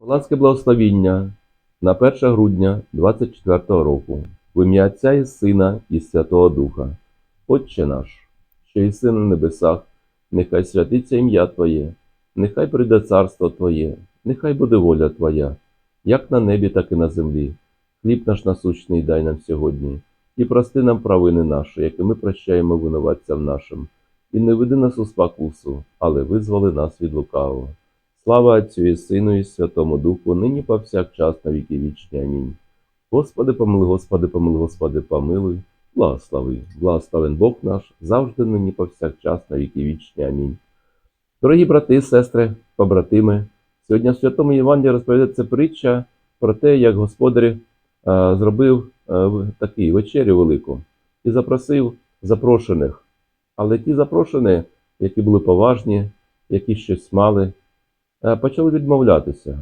Палацьке благословіння на 1 грудня 24 року в ім'я Отця і Сина і Святого Духа. Отче наш, що єси на небесах, нехай святиться ім'я Твоє, нехай прийде царство Твоє, нехай буде воля Твоя, як на небі, так і на землі. Хліб наш насущний дай нам сьогодні, і прости нам провини наші, які ми прощаємо винуватцям нашим, і не веди нас у спокусу, але визволи нас від лукавого. Слава Отцю і Сину і Святому Духу, нині повсякчас на віки вічні. Амінь. Господи, помилуй, Господи, помилуй, Господи, помилуй, благослови, благословен Бог наш, завжди нині повсякчас на віки вічні. Амінь. Дорогі брати, сестри, побратими, сьогодні в Святому Євангелії розповідається притча про те, як Господар е, зробив е, такий вечерю велику і запросив запрошених. Але ті запрошені, які були поважні, які щось мали, почали відмовлятися,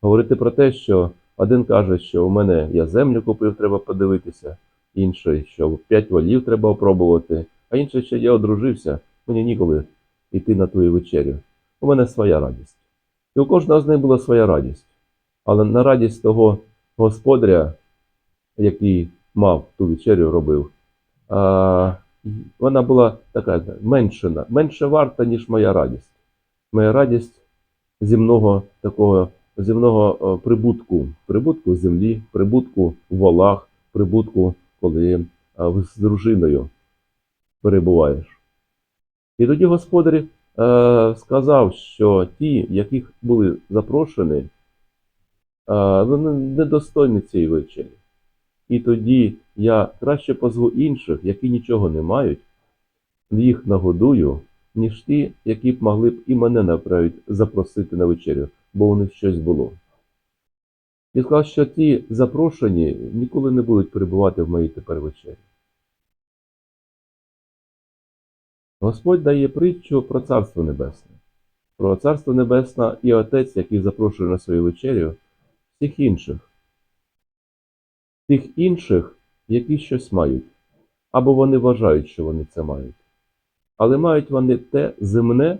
говорити про те, що один каже, що у мене я землю купив, треба подивитися, інший, що п'ять волів треба опробувати, а інший, що я одружився, мені ніколи йти на твою вечерю. У мене своя радість. І у кожного з них була своя радість. Але на радість того господаря, який мав ту вечерю, робив, а, вона була така менше, менше варта, ніж моя радість. Моя радість земного такого земного е, прибутку, прибутку землі, прибутку в волах, прибутку, коли е, з дружиною перебуваєш. І тоді господар е, сказав, що ті, яких були запрошені, вони недостойні цієї вечері. І тоді я краще позву інших, які нічого не мають, їх нагодую, ніж ті, які б могли б і мене навіть запросити на вечерю, бо у них щось було. Він сказав, що ті запрошені ніколи не будуть перебувати в моїй тепер вечері. Господь дає притчу про Царство Небесне, про Царство Небесне і Отець, який запрошує на свою вечерю всіх інших, тих інших, які щось мають, або вони вважають, що вони це мають. Але мають вони те земне,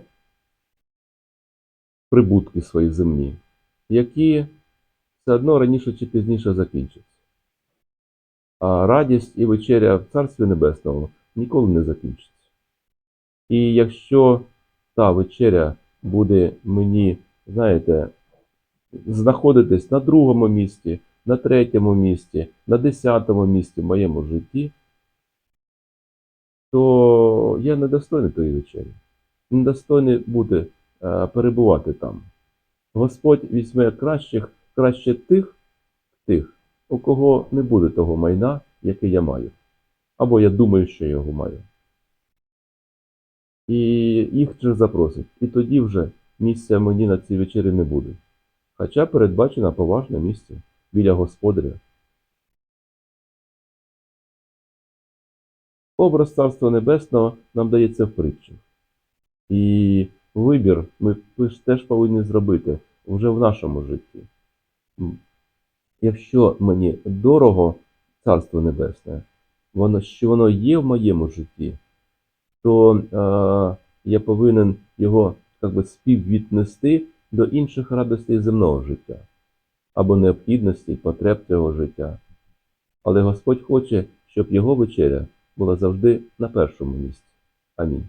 прибутки свої земні, які все одно раніше чи пізніше закінчаться. А радість і вечеря в Царстві Небесному ніколи не закінчиться. І якщо та вечеря буде мені, знаєте, знаходитись на другому місці, на третьому місці, на десятому місці в моєму житті, то я недостойний тої вечері. Недостойний буде е, перебувати там. Господь візьме кращих, краще тих, тих, у кого не буде того майна, яке я маю. Або я думаю, що я його маю. І їх же запросить. І тоді вже місця мені на цій вечері не буде. Хоча передбачено поважне місце біля господаря. Образ Царства Небесного нам дається в притчах. І вибір ми теж повинні зробити вже в нашому житті. Якщо мені дорого Царство Небесне, воно, що воно є в моєму житті, то е, я повинен його як би, співвіднести до інших радостей земного життя або необхідностей, потреб цього життя. Але Господь хоче, щоб його вечеря була завжди на першому місці. Амінь.